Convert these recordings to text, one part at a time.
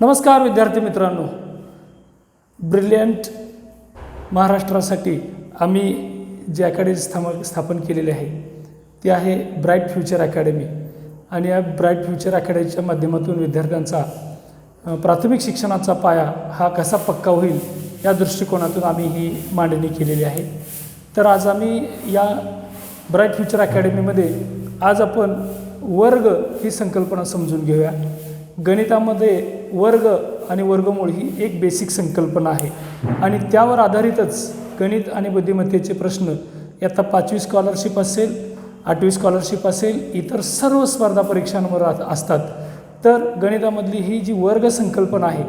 नमस्कार विद्यार्थी मित्रांनो. ब्रिलियंट महाराष्ट्रासाठी आम्ही जी अकॅडमी स्थाम स्थापन केलेली आहे ती आहे ब्राईट फ्युचर अकॅडमी आणि या ब्राईट फ्युचर अकॅडमीच्या माध्यमातून विद्यार्थ्यांचा प्राथमिक शिक्षणाचा पाया हा कसा पक्का होईल या दृष्टिकोनातून आम्ही ही मांडणी केलेली आहे. तर आज आम्ही या ब्राईट फ्युचर अकॅडमीमध्ये आज आपण वर्ग ही संकल्पना समजून घेऊया. गणितामध्ये वर्ग आणि वर्गमूळ ही एक बेसिक संकल्पना आहे. आणि त्यावर आधारितच गणित आणि बुद्धिमत्तेचे प्रश्न यात पाचवी स्कॉलरशिप असेल आठवी स्कॉलरशिप असेल इतर सर्व स्पर्धा परीक्षांवर असतात. तर गणितामधली ही जी वर्ग संकल्पना आहे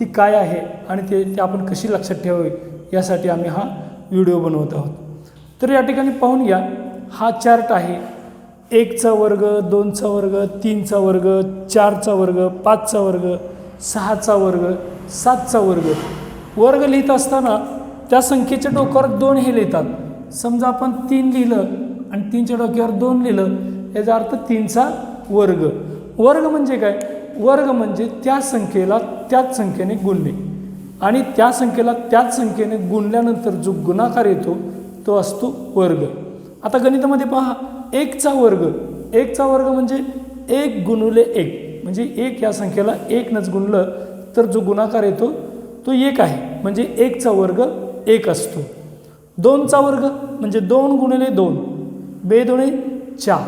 ती काय आहे आणि ते ते आपण कशी लक्षात ठेवावी यासाठी आम्ही हा व्हिडिओ बनवत आहोत. तर या ठिकाणी पाहून घ्या हा चार्ट आहे. एकचा वर्ग दोनचा वर्ग तीनचा वर्ग चारचा वर्ग पाचचा वर्ग सहाचा वर्ग सातचा वर्ग. वर्ग लिहित असताना त्या संख्येच्या डोक्यावर दोन हे लिहितात. समजा आपण तीन लिहिलं आणि तीनच्या डोक्यावर दोन लिहिलं याचा अर्थ तीनचा वर्ग. वर्ग म्हणजे काय? वर्ग म्हणजे त्या संख्येला त्याच संख्येने गुणणे. आणि त्या संख्येला त्याच संख्येने गुणल्यानंतर जो गुणाकार येतो तो असतो वर्ग. आता गणितामध्ये पहा एकचा वर्ग. एकचा वर्ग म्हणजे एक गुणुले एक. म्हणजे एक या संख्येला एकनंच गुणलं तर जो गुणाकार येतो तो एक आहे. म्हणजे एकचा वर्ग एक असतो. दोनचा वर्ग म्हणजे दोन गुणिले दोन बेदोणे चार.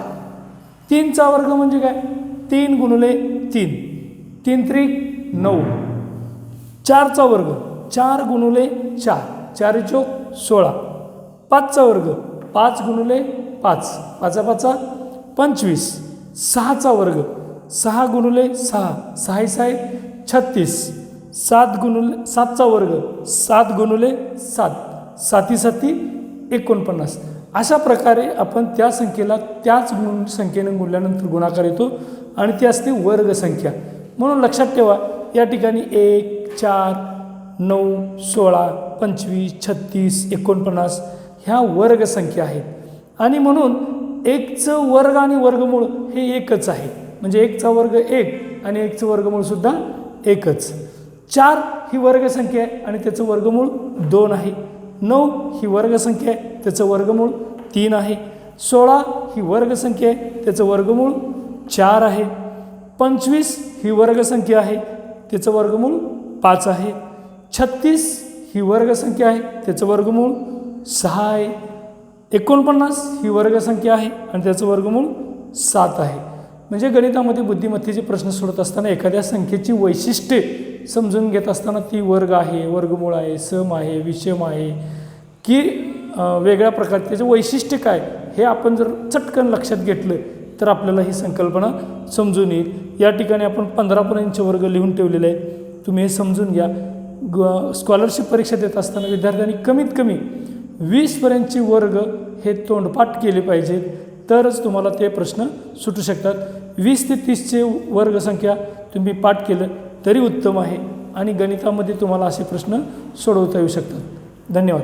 तीनचा वर्ग म्हणजे काय? तीन गुणिले तीन. तीन त्रिक नऊ. चारचा वर्ग चार गुणुले चार. चार चोक सोळा. पाचचा वर्ग पाच गुणुले पाच. पाचा पाचा पंचवीस. सहाचा वर्ग सहा गुणुले सहा सहा साय छत्तीस. सात गुणुले सातचा वर्ग सात गुणुले सात. साती साती एकोणपन्नास. अशा प्रकारे आपण त्या संख्येला त्याच गुण संख्येने गुणल्यानंतर गुणाकार येतो आणि ती असते वर्ग संख्या. म्हणून लक्षात ठेवा या ठिकाणी एक चार नऊ सोळा पंचवीस छत्तीस एकोणपन्नास ह्या वर्गसंख्या आहेत. आणि म्हणून एकचं वर्ग आणि वर्गमूळ हे एकच आहे. म्हणजे एकचा वर्ग एक आणि एकचं वर्गमूळसुद्धा एकच. चार ही वर्गसंख्या आहे आणि त्याचं वर्गमूळ दोन आहे. नऊ ही वर्गसंख्या आहे त्याचं वर्गमूळ तीन आहे. सोळा ही वर्गसंख्या आहे त्याचं वर्गमूळ चार आहे. पंचवीस ही वर्गसंख्या आहे त्याचं वर्गमूळ पाच आहे. छत्तीस ही वर्गसंख्या आहे त्याचं वर्गमूळ सहा आहे. एकोणपन्नास ही वर्गसंख्या आहे आणि त्याचं वर्गमूळ सात आहे. म्हणजे गणितामध्ये बुद्धिमत्तेचे प्रश्न सोडत असताना एखाद्या संख्येची वैशिष्ट्ये समजून घेत असताना ती वर्ग आहे वर्गमूळ आहे सम आहे विषम आहे की वेगळ्या प्रकारचे त्याचे वैशिष्ट्य काय हे आपण जर चटकन लक्षात घेतलं तर आपल्याला ही संकल्पना समजून येईल. या ठिकाणी आपण पंधरापर्यंतचे वर्ग लिहून ठेवलेले आहेत. तुम्ही हे समजून घ्या. ग स्कॉलरशिप परीक्षा देत असताना विद्यार्थ्यांनी कमीत कमी वीसपर्यंतचे वर्ग हे तोंडपाठ केले पाहिजेत. तरच तुम्हाला ते प्रश्न सुटू शकतात. वीस ते तीसचे वर्गसंख्या तुम्ही पाठ केलं तरी उत्तम आहे आणि गणितामध्ये तुम्हाला असे प्रश्न सोडवता येऊ शकतात. धन्यवाद.